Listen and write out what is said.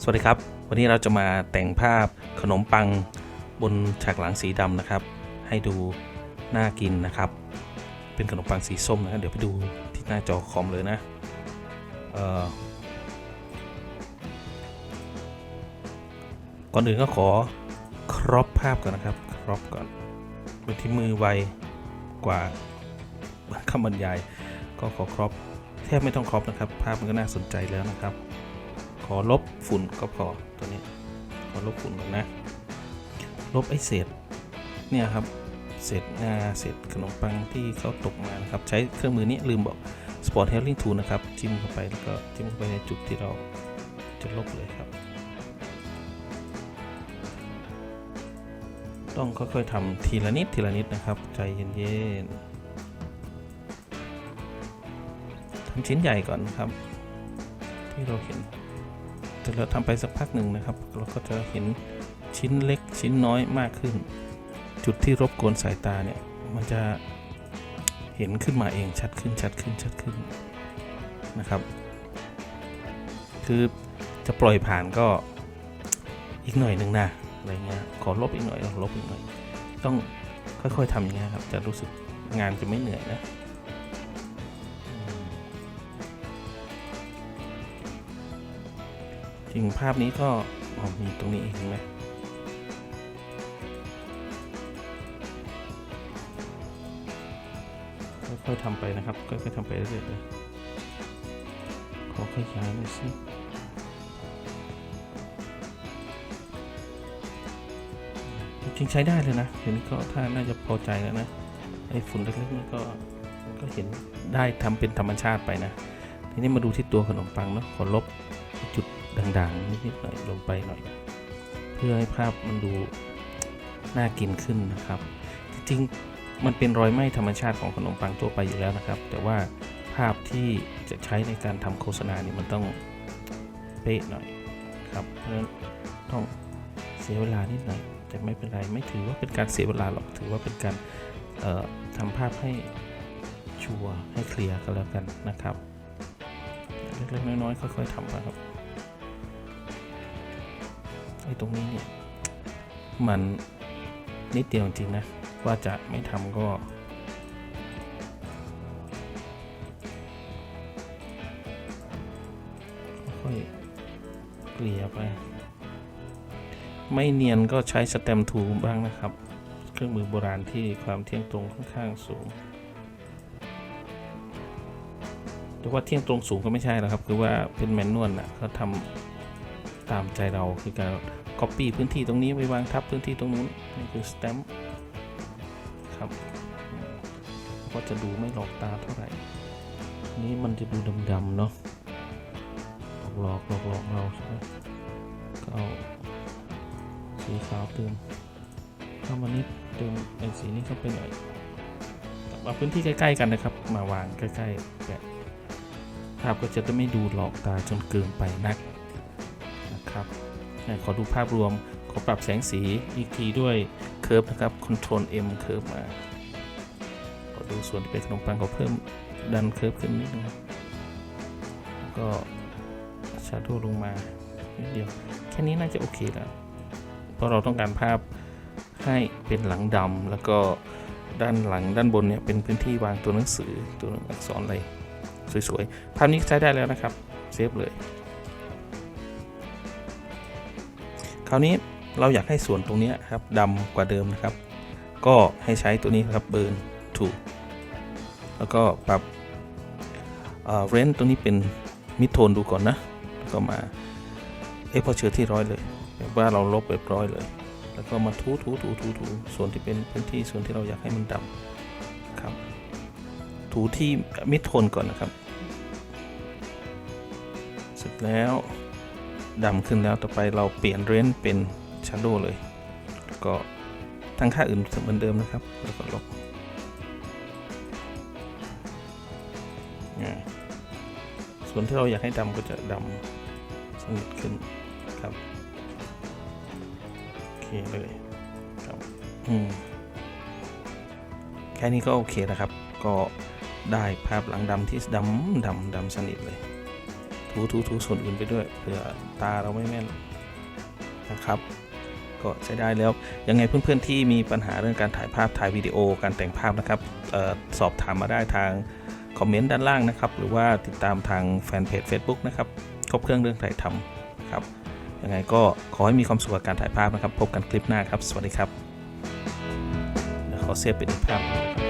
สวัสดีครับ วันนี้เราจะมาแต่งภาพขนมปังบนฉากหลังสีดำนะครับ ให้ดูน่ากินนะครับ เป็นขนมปังสีส้มนะครับเดี๋ยวไปดูที่หน้าจอคอมเลยนะก่อนอื่นก็ขอครอปภาพก่อนนะครับ ครอปก่อนโดยที่มือไวกว่าคำบรรยาย ก็ขอครอปแทบไม่ต้องครอปนะครับ ภาพมันก็น่าสนใจแล้วนะครับ อลบฝุ่นก็พอตัวนี้ ขอลบฝุ่นก่อนนะ ลบไอ้เศษเนี่ยครับเศษงาเศษขนมปังที่เขาตกมานะครับ ใช้เครื่องมือนี้ลืมบอก Sport Healing Tool นะครับจิ้มเข้าไปแล้วก็จิ้มเข้าไปในจุดที่เราจะลบเลยครับ ต้องค่อยๆทำทีละนิดทีละนิดนะครับ ใจเย็นๆทำชิ้นใหญ่ก่อนนครับ ที่เราเห็น แต่เราทำไปสักพักหนึ่งนะครับ เราก็จะเห็นชิ้นเล็กชิ้นน้อยมากขึ้น จุดที่รบกวนสายตาเนี่ย มันจะเห็นขึ้นมาเองชัดขึ้นชัดขึ้นชัดขึ้นนะครับ คือจะปล่อยผ่านก็อีกหน่อยหนึ่งนะอะไรเงี้ยขอลบอีกหน่อยลบอีกหน่อย ต้องค่อยๆทำอย่างเงี้ยครับจะรู้สึกงานจะไม่เหนื่อยนะ จริงภาพนี้ก็มีตรงนี้เห็นไหมค่อยๆทำไปนะครับค่อยๆทำไปเรื่อยๆเลยขอขยายหน่อยสิจริงใช้ได้เลยนะเห็นก็ถ้าน่าจะพอใจแล้วนะไอ้ฝุ่นเล็กๆนี่ก็ก็เห็นได้ทำเป็นธรรมชาติไปนะ ทีนี้มาดูที่ตัวขนมปังเนาะขอลบจุด ด่างๆนิดๆหน่อยลงไปหน่อย เพื่อให้ภาพมันดูน่ากินขึ้นนะครับ จริงๆมันเป็นรอยไหม้ธรรมชาติของขนมปังทั่วไปอยู่แล้วนะครับ แต่ว่าภาพที่จะใช้ในการทำโฆษณานี่มันต้องเป๊ะหน่อยครับเพราะฉะนั้นต้องเสียเวลานิดหน่อยแต่ไม่เป็นไรไม่ถือว่าเป็นการเสียเวลาหรอกถือว่าเป็นการเอ่อทำภาพให้ชัวร์ให้เคลียร์กันแล้วกันนะครับเล็กๆน้อยๆค่อยๆทำไปครับ ไอ้ตรงนี้เนี่ย มันนิดเดียวจริงนะ ว่าจะไม่ทำก็ค่อยเกลี่ยไป ไม่เนียนก็ใช้สแตมทูบ้างนะครับ เครื่องมือโบราณที่ความเที่ยงตรงค่อนข้างสูงแต่ว่าเที่ยงตรงสูงก็ไม่ใช่แล้วครับ คือว่าเป็นแมนนวลนะเขาทำ ตามใจเราคือการ copy พื้นที่ตรงนี้ไปวางทับพื้นที่ตรงนู้นนี่คือ stamp ครับก็จะดูไม่หลอกตาเท่าไหร่นี้มันจะดูดำๆเนาะหลอกหลอกหลอกๆเราใช่ไหมก็เอาสีขาวเติมเข้ามานิดเติมไอ้สีนี้เข้าไปหน่อยเอาพื้นที่ใกล้ ๆ กันนะครับ มาวางใกล้ๆแบบภาพก็จะไม่ดูหลอกตาจนเกินไปนัก ขอดูภาพรวม ขอปรับแสงสีอีกทีด้วยเค r ร์ฟนะครับ Ctrl M เค r ร์ฟมา ขอดูส่วนที่เป็นขนมปังขอเพิ่มดันเค r ร์ฟขึ้นนิดนึงแล้วก็ชาร์โดลงมานิดเดียว แค่นี้น่าจะโอเคแล้ว เพราะเราต้องการภาพให้เป็นหลังดำแล้วก็ด้านหลังด้านบนเนี่ยเป็นพื้นที่วางตัวหนังสือตัวอักษรอะไรสวยๆ ภาพนี้ใช้ได้แล้วนะครับ เซฟเลย ราวนี้เราอยากให้ส่วนตรงนี้ครับดำกว่าเดิมนะครับ ก็ให้ใช้ตัวนี้ครับเบิร์นถูกแล้วก็ปรับเรนตรงนี้เป็นมิดโทนดูก่อนนะแล้วก็มาเอ็กพอเชอร์ที่ร้อยเลยแบบว่าเราลบแบบร้อยเลย แล้วก็มาทูทูทูทูทูส่วนที่เป็นพื้นที่ส่วนที่เราอยากให้มันดำครับ ถูที่มิดโทนก่อนนะครับ เสร็จแล้ว ดำขึ้นแล้วต่อไปเราเปลี่ยนเรนเป็นชาร์โดเลยก็ทั้งค่าอื่นเหมือนเดิมนะครับ แล้วก็ลบส่วนที่เราอยากให้ดำก็จะดำสนิทขึ้นครับโอเคเลยครับอืมแค่นี้ก็โอเคนะครับ ก็ได้ภาพหลังดำที่ดำดำดำสนิทเลย ถูถูถูส่วนอื่นไปด้วยเผื่อตาเราไม่แม่นนะครับ ก็ใช้ได้แล้วยังไงเพื่อนๆที่มีปัญหาเรื่องการถ่ายภาพถ่ายวิดีโอการแต่งภาพนะครับออสอบถามมาได้ทางคอมเมนต์ด้านล่างนะครับ หรือว่าติดตามทางแฟนเพจ Facebook นะครับครบเครื่องเรื่องถ่ายทำครับยังไงก็ขอให้มีความสุขกับการถ่ายภาพนะครับ พบกันคลิปหน้าครับ สวัสดีครับเดี๋ยวขอเซฟเป็นภาพนะครับ